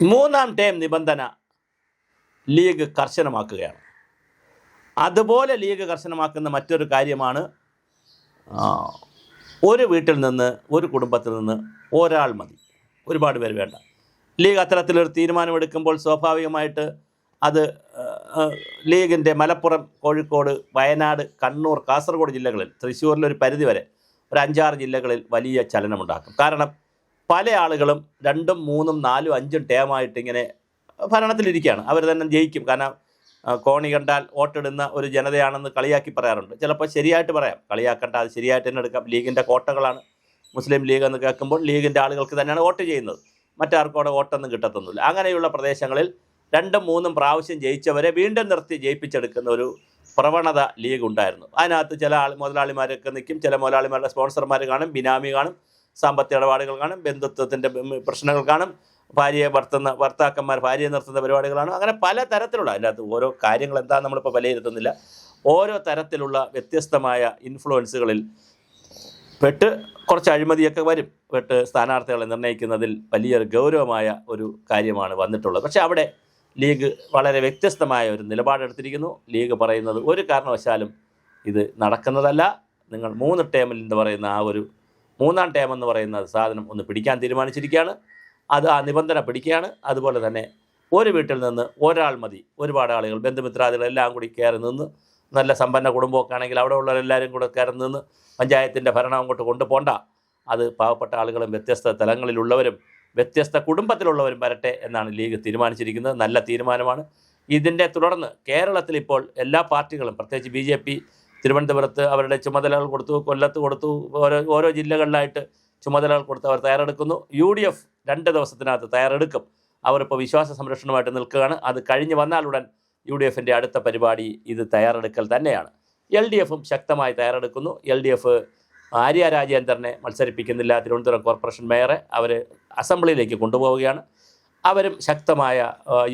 മൂന്നാം ടേം നിബന്ധന ലീഗ് കർശനമാക്കുകയാണ്. അതുപോലെ ലീഗ് കർശനമാക്കുന്ന മറ്റൊരു കാര്യമാണ് ഒരു വീട്ടിൽ നിന്ന് ഒരു കുടുംബത്തിൽ നിന്ന് ഒരാൾ മതി. ഒരുപാട് പേര് വേണ്ട. ലീഗ് അത്തരത്തിലൊരു തീരുമാനമെടുക്കുമ്പോൾ സ്വാഭാവികമായിട്ട് അത് ലീഗിന്റെ മലപ്പുറം കോഴിക്കോട് വയനാട് കണ്ണൂർ കാസർഗോഡ് ജില്ലകളിൽ തൃശ്ശൂരിലൊരു പരിധി വരെ ഒരു അഞ്ചാറ് ജില്ലകളിൽ വലിയ ചലനമുണ്ടാക്കും. കാരണം പല ആളുകളും രണ്ടും മൂന്നും നാലും അഞ്ചും ടേമായിട്ട് ഇങ്ങനെ ഭരണത്തിലിരിക്കുകയാണ്. അവർ തന്നെ ജയിക്കും. കാരണം കോണി കണ്ടാൽ വോട്ടിടുന്ന ഒരു ജനതയാണെന്ന് കളിയാക്കി പറയാറുണ്ട്. ചിലപ്പോൾ ശരിയായിട്ട് പറയാം. കളിയാക്കണ്ട അത് ശരിയായിട്ട് തന്നെ എടുക്കാം. ലീഗിന്റെ കോട്ടകളാണ് മുസ്ലിം ലീഗ് എന്ന് കേൾക്കുമ്പോൾ ലീഗിന്റെ ആളുകൾക്ക് തന്നെയാണ് വോട്ട് ചെയ്യുന്നത്. മറ്റാർക്കും അവിടെ വോട്ടൊന്നും കിട്ടത്തൊന്നുമില്ല. അങ്ങനെയുള്ള പ്രദേശങ്ങളിൽ രണ്ടും മൂന്നും പ്രാവശ്യം ജയിച്ചവരെ വീണ്ടും നിർത്തി ജയിപ്പിച്ചെടുക്കുന്ന ഒരു പ്രവണത ലീഗ് ഉണ്ടായിരുന്നു. അതിനകത്ത് ചില ആൾ മുതലാളിമാരൊക്കെ നിൽക്കും. ചില മുതലാളിമാരുടെ സ്പോൺസർമാർ കാണും ബിനാമി കാണും. സാമ്പത്തിക ഇടപാടുകൾ കാണും ബന്ധുത്വത്തിന്റെ പ്രശ്നങ്ങൾ കാണും ഭാര്യയെ വർത്തുന്ന ഭർത്താക്കന്മാർ ഭാര്യയെ നിർത്തുന്ന പരിപാടികളാണ് അങ്ങനെ പല തരത്തിലുള്ള അതിന്റെ അകത്ത് ഓരോ കാര്യങ്ങൾ എന്താണെന്ന് നമ്മളിപ്പോൾ വിലയിരുത്തുന്നില്ല. ഓരോ തരത്തിലുള്ള വ്യത്യസ്തമായ ഇൻഫ്ലുവൻസുകളിൽ പെട്ട് കുറച്ച് അഴിമതിയൊക്കെ വരും. പെട്ട് സ്ഥാനാർത്ഥികളെ നിർണയിക്കുന്നതിൽ വലിയൊരു ഗൗരവമായ ഒരു കാര്യമാണ് വന്നിട്ടുള്ളത്. പക്ഷേ അവിടെ ലീഗ് വളരെ വ്യത്യസ്തമായ ഒരു നിലപാടെടുത്തിരിക്കുന്നു. ലീഗ് പറയുന്നത് ഒരു കാരണവശാലും ഇത് നടക്കുന്നതല്ല. നിങ്ങൾ മൂന്ന് ടേമിൽ എന്ന് പറയുന്ന ആ ഒരു മൂന്നാം ടേം എന്ന് പറയുന്ന സാധനം ഒന്ന് പിടിക്കാൻ തീരുമാനിച്ചിരിക്കുകയാണ്. അത് ആ നിബന്ധന പിടിക്കുകയാണ്. അതുപോലെ തന്നെ ഒരു വീട്ടിൽ നിന്ന് ഒരാൾ മതി. ഒരുപാട് ആളുകൾ ബന്ധുമിത്രാദികളെല്ലാം കൂടി കയറി നിന്ന് നല്ല സമ്പന്ന കുടുംബമൊക്കെ ആണെങ്കിൽ അവിടെ ഉള്ളവരെല്ലാവരും കൂടെ കയറി നിന്ന് പഞ്ചായത്തിന്റെ ഭരണം അങ്ങോട്ട് കൊണ്ടുപോണ്ട. അത് പാവപ്പെട്ട ആളുകളും വ്യത്യസ്ത തലങ്ങളിലുള്ളവരും വ്യത്യസ്ത കുടുംബത്തിലുള്ളവരും വരട്ടെ എന്നാണ് ലീഗ് തീരുമാനിച്ചിരിക്കുന്നത്. നല്ല തീരുമാനമാണ്. ഇതിന്റെ തുടർന്ന് കേരളത്തിൽ ഇപ്പോൾ എല്ലാ പാർട്ടികളും പ്രത്യേകിച്ച് ബി തിരുവനന്തപുരത്ത് അവരുടെ ചുമതലകൾ കൊടുത്തു കൊല്ലത്ത് കൊടുത്തു ഓരോ ഓരോ ജില്ലകളിലായിട്ട് ചുമതലകൾ കൊടുത്ത് അവർ തയ്യാറെടുക്കുന്നു. യു ഡി എഫ് രണ്ട് ദിവസത്തിനകത്ത് തയ്യാറെടുക്കും. അവരിപ്പോൾ വിശ്വാസ സംരക്ഷണമായിട്ട് നിൽക്കുകയാണ്. അത് കഴിഞ്ഞ് വന്നാലുടൻ യു ഡി എഫിന്റെ അടുത്ത പരിപാടി ഇത് തയ്യാറെടുക്കൽ തന്നെയാണ്. എൽ ഡി എഫും ശക്തമായി തയ്യാറെടുക്കുന്നു. എൽ ഡി എഫ് ആര്യ രാജേന്ദ്രനെ മത്സരിപ്പിക്കുന്നില്ല. തിരുവനന്തപുരം കോർപ്പറേഷൻ മേയറെ അവർ അസംബ്ലിയിലേക്ക് കൊണ്ടുപോവുകയാണ്. അവരും ശക്തമായ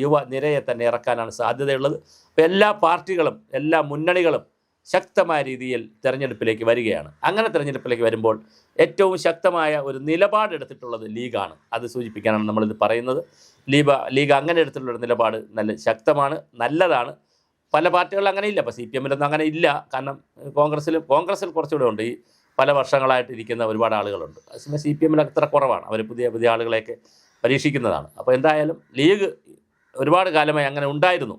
യുവ നിരയെ തന്നെ ഇറക്കാനാണ് സാധ്യതയുള്ളത്. അപ്പോൾ എല്ലാ പാർട്ടികളും എല്ലാ മുന്നണികളും ശക്തമായ രീതിയിൽ തെരഞ്ഞെടുപ്പിലേക്ക് വരികയാണ്. അങ്ങനെ തെരഞ്ഞെടുപ്പിലേക്ക് വരുമ്പോൾ ഏറ്റവും ശക്തമായ ഒരു നിലപാടെടുത്തിട്ടുള്ളത് ലീഗാണ്. അത് സൂചിപ്പിക്കാനാണ് നമ്മളിത് പറയുന്നത്. ലീബ ലീഗ് അങ്ങനെ എടുത്തിട്ടുള്ള നിലപാട് നല്ല ശക്തമാണ് നല്ലതാണ്. പല പാർട്ടികളിൽ അങ്ങനെ ഇല്ല. അപ്പോൾ സി പി എമ്മിലൊന്നും അങ്ങനെ ഇല്ല. കാരണം കോൺഗ്രസ്സിൽ കോൺഗ്രസ്സിൽ കുറച്ചുകൂടെ ഉണ്ട്. ഈ പല വർഷങ്ങളായിട്ട് ഇരിക്കുന്ന ഒരുപാട് ആളുകളുണ്ട്. അതേസമയം സി പി എമ്മിൽ അത്ര കുറവാണ്. അവർ പുതിയ പുതിയ ആളുകളെയൊക്കെ പരീക്ഷിക്കുന്നതാണ്. അപ്പോൾ എന്തായാലും ലീഗ് ഒരുപാട് കാലമായി അങ്ങനെ ഉണ്ടായിരുന്നു.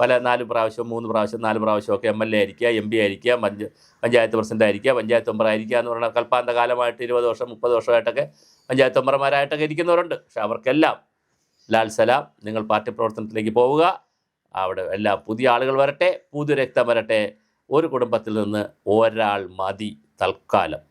പല നാല് പ്രാവശ്യം മൂന്ന് പ്രാവശ്യം നാല് പ്രാവശ്യമൊക്കെ എം എൽ എ ആയിരിക്കുക എം പി ആയിരിക്കുക പഞ്ച പഞ്ചായത്ത് പ്രസിഡന്റ് ആയിരിക്കുക പഞ്ചായത്ത് മെമ്പർ ആയിരിക്കുക എന്ന് പറഞ്ഞാൽ കൽപ്പാന്ത കാലമായിട്ട് ഇരുപത് വർഷം മുപ്പത് വർഷമായിട്ടൊക്കെ പഞ്ചായത്ത് മെമ്പർമാരായിട്ടൊക്കെ ഇരിക്കുന്നവരുണ്ട്. പക്ഷെ അവർക്കെല്ലാം ലാൽ സലാം നിങ്ങൾ പാർട്ടി പ്രവർത്തനത്തിലേക്ക് പോവുക. അവിടെ എല്ലാം പുതിയ ആളുകൾ വരട്ടെ പുതുരക്തം വരട്ടെ. ഒരു കുടുംബത്തിൽ നിന്ന് ഒരാൾ മതി തൽക്കാലം.